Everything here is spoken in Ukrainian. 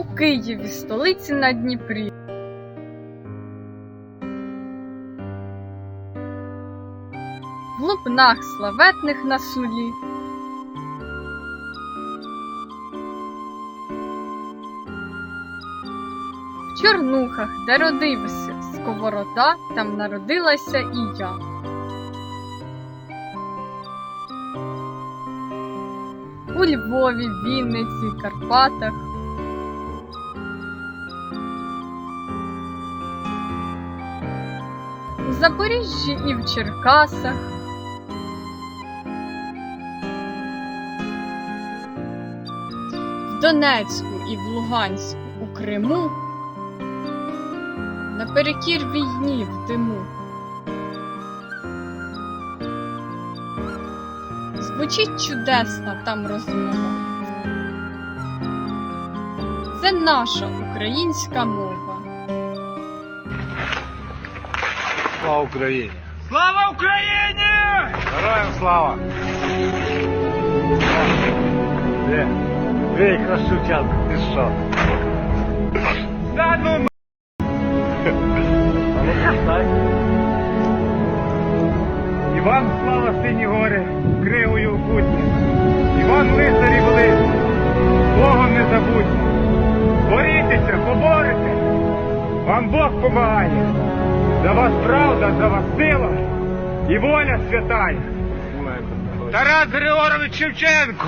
у Києві, столиці на Дніпрі. В лубнах славетних на сулі. В Чорнухах, де родився сковорода, там народилася і я. У Львові, Вінниці, Карпатах. Запоріжжі і в Черкасах. В Донецьку і в Луганську у Криму. Наперекір війні в диму. Звучить чудесно там розмова. Це наша українська мова. Слава Україні! Слава Україні! Героям слава! Де? Якраз Шевченко? Ти що? Да ну ну постай. Іван слава сині гори, кригою окутні. Іван лицарі були, Богом не забудьте. Борітеся, поборете. Вам Бог помагає. За вас правда, за вас сила і воля святая. Тарас Григорович Шевченко.